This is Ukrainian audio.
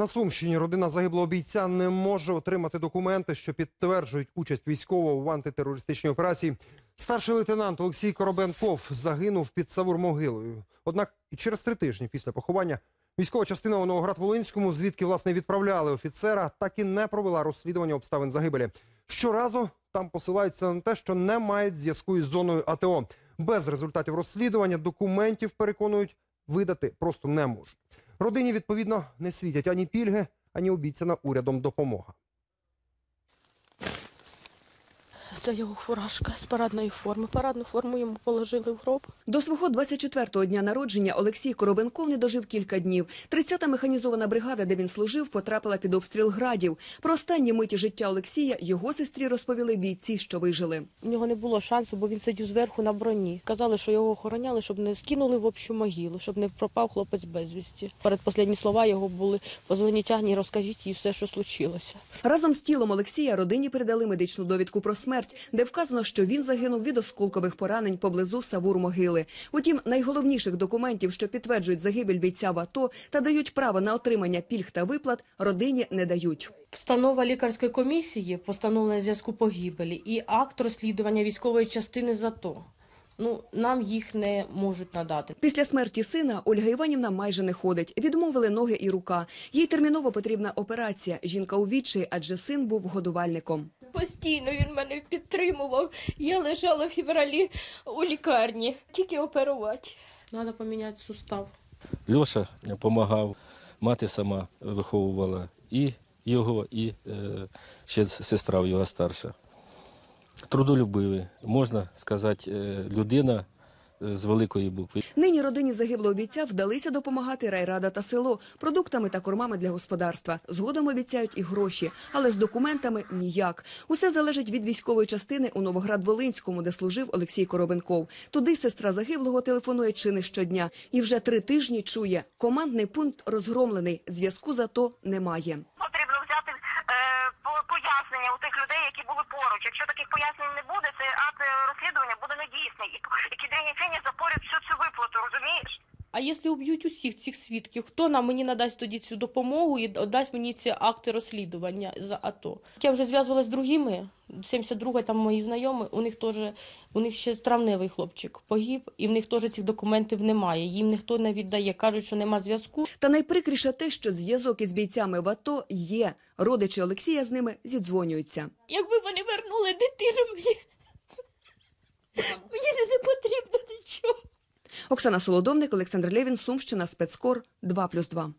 На Сумщині родина загиблого бійця не може отримати документи, що підтверджують участь військового в антитерористичній операції. Старший лейтенант Олексій Коробенков загинув під Савур-Могилою. Однак і через три тижні після поховання військова частина у Новоград-Волинському, звідки власне відправляли офіцера, так і не провела розслідування обставин загибелі. Щоразу там посилаються на те, що не мають зв'язку із зоною АТО. Без результатів розслідування документів переконують видати просто не можуть. Родині, відповідно, не світять ані пільги, ані обіцяна урядом допомога. Це його фуражка з парадної форми. Парадну форму йому положили в гроб. До свого 24-го дня народження Олексій Коробенков не дожив кілька днів. 30-та механізована бригада, де він служив, потрапила під обстріл градів. Про останні миті життя Олексія його сестрі розповіли бійці, що вижили. У нього не було шансу, бо він сидів зверху на броні. Казали, що його охороняли, щоб не скинули в общу могилу, щоб не пропав хлопець безвісті. Передпослідні слова його були позвоніть Агні, розкажіть їй все, що случилося. Разом з тілом Олексія родині передали медичну довідку про смерть, де вказано, що він загинув від осколкових поранень поблизу Савур-могили. Утім, найголовніших документів, що підтверджують загибель бійця в АТО та дають право на отримання пільг та виплат, родині не дають. Постанова лікарської комісії, постановлення зв'язку погибелі і акт розслідування військової частини ЗАТО. Ну, нам їх не можуть надати. Після смерті сина Ольга Іванівна майже не ходить. Відмовили ноги і рука. Їй терміново потрібна операція. Жінка у відчаї, адже син був годувальником. Постійно він мене підтримував. Я лежала в февралі у лікарні, тільки оперувати. Треба поміняти сустав. Льоша допомагав, мати сама виховувала і його, і е, ще сестра його старша. Трудолюбивий, можна сказати, е, людина з великої букви. Нині родині загиблого бійця вдалися допомагати райрада та село продуктами та кормами для господарства. Згодом обіцяють і гроші, але з документами ніяк. Усе залежить від військової частини у Новоград-Волинському, де служив Олексій Коробенков. Туди сестра загиблого телефонує чи не щодня. І вже три тижні чує командний пункт розгромлений. Зв'язку зато немає. А якщо уб'ють усіх цих свідків, хто нам мені надасть тоді цю допомогу і дасть мені ці акти розслідування за АТО? Я вже зв'язувалася з другими. 72 там мої знайомі, у них теж у них ще травневий хлопчик погиб, і в них теж цих документів немає. Їм ніхто не віддає. кажуть, що нема зв'язку. Та найприкріше те, що зв'язок із бійцями в АТО є. Родичі Олексія з ними зідзвонюються. Якби вони вернули дитину, мені, мені не потрібно нічого. Оксана Солодовник, Олександр Левін, Сумщина, Спецкор 2+,2.